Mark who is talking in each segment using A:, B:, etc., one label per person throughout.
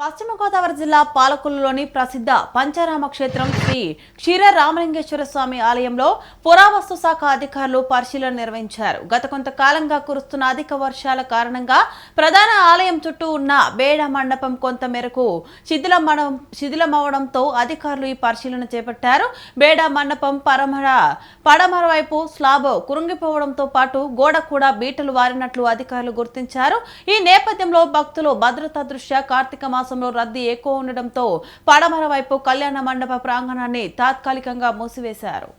A: పశ్చిమ గోదావరి జిల్లా పాలకొల్లులోని ప్రసిద్ధ పంచారామ క్షేత్రం శ్రీ క్షీర రామలింగేశ్వర స్వామి ఆలయంలో పురావస్తు శాఖ అధికారులు పరిశీలన నిర్వహించారు. గత కొంతకాలంగా కురుస్తున్న అధిక వర్షాల కారణంగా ప్రధాన ఆలయం చుట్టూ ఉన్న బేడ మండపం కొంత మేరకు శిథిలమడం శిథిలమవడంతో అధికారులు ఈ పరిశీలన చేపట్టారు. బేడ మండపం పరమర పడమర వైపు స్లాబ్ కురుంగిపోవడంతో పాటు గోడ కూడా బీటలు వారినట్లు అధికారులు గుర్తించారు. ఈ నేపథ్యంలో భక్తులు భద్రతా దృష్ట్యా కార్తీక మాసంలో రద్దీ ఎక్కువ ఉండడంతో పడమర వైపు కళ్యాణ మండప ప్రాంగణాన్ని తాత్కాలికంగా మూసివేశారు.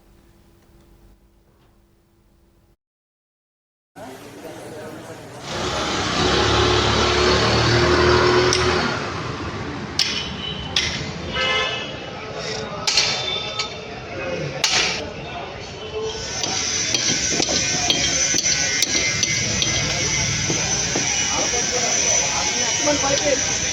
B: అంటే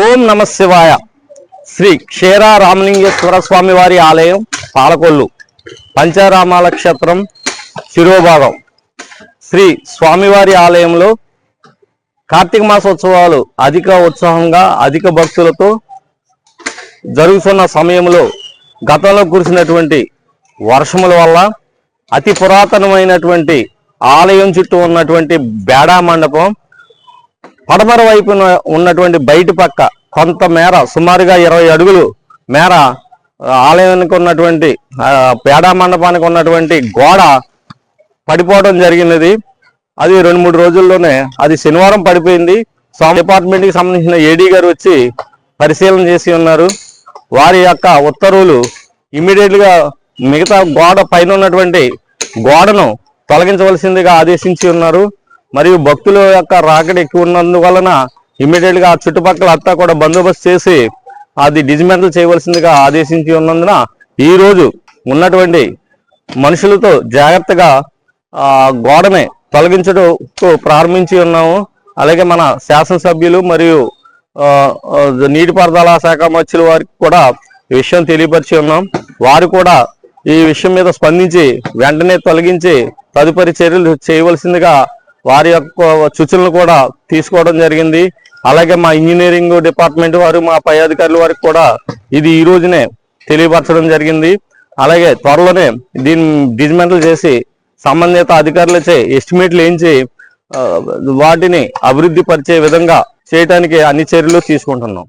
C: ఓం నమ శివాయ. శ్రీ క్షీర రామలింగేశ్వర స్వామి వారి ఆలయం పాలకొల్లు పంచారామాల క్షేత్రం శిరోభాగం. శ్రీ స్వామివారి ఆలయంలో కార్తీక మాసోత్సవాలు అధిక ఉత్సాహంగా అధిక భక్తులతో జరుగుతున్న సమయంలో గతంలో కురిసినటువంటి వర్షముల వల్ల అతి పురాతనమైనటువంటి ఆలయం చుట్టూ ఉన్నటువంటి బేడా మండపం పడమర వైపున ఉన్నటువంటి బయటి పక్క కొంత మేర సుమారుగా ఇరవై అడుగులు మేర ఆలయానికి ఉన్నటువంటి పేడా మండపానికి ఉన్నటువంటి గోడ పడిపోవడం జరిగినది. అది రెండు మూడు రోజుల్లోనే అది శనివారం పడిపోయింది. సో డిపార్ట్మెంట్కి సంబంధించిన ఏడీ గారు వచ్చి పరిశీలన చేసి ఉన్నారు. వారి యొక్క ఉత్తర్వులు ఇమ్మీడియట్గా మిగతా గోడ పైన ఉన్నటువంటి గోడను తొలగించవలసిందిగా ఆదేశించి ఉన్నారు. మరియు భక్తుల యొక్క రాకడి ఎక్కువ ఉన్నందువలన ఇమ్మీడియట్గా ఆ చుట్టుపక్కల అంతా కూడా బందోబస్తు చేసి అది డిజిమెంటల్ చేయవలసిందిగా ఆదేశించి ఉన్నందున ఈ రోజు ఉన్నటువంటి మనుషులతో జాగ్రత్తగా ఆ గోడని తొలగించడంతో ప్రారంభించి ఉన్నాము. అలాగే మన శాసనసభ్యులు మరియు నీటిపారుదల శాఖ మంత్రుల వారికి కూడా ఈ విషయం తెలియపరిచి ఉన్నాం. వారు కూడా ఈ విషయం మీద స్పందించి వెంటనే తొలగించి తదుపరి చర్యలు చేయవలసిందిగా వారి యొక్క సూచనలు కూడా తీసుకోవడం జరిగింది. అలాగే మా ఇంజనీరింగ్ డిపార్ట్మెంట్ వారు మా పై అధికారుల వారికి కూడా ఇది ఈ రోజునే తెలియపరచడం జరిగింది. అలాగే త్వరలోనే దీన్ని డిజిమెంటల్ చేసి సంబంధిత అధికారులచే ఎస్టిమేట్లు వేయించి వాటిని అభివృద్ధి పరిచే విధంగా చేయడానికి అన్ని చర్యలు తీసుకుంటున్నాం.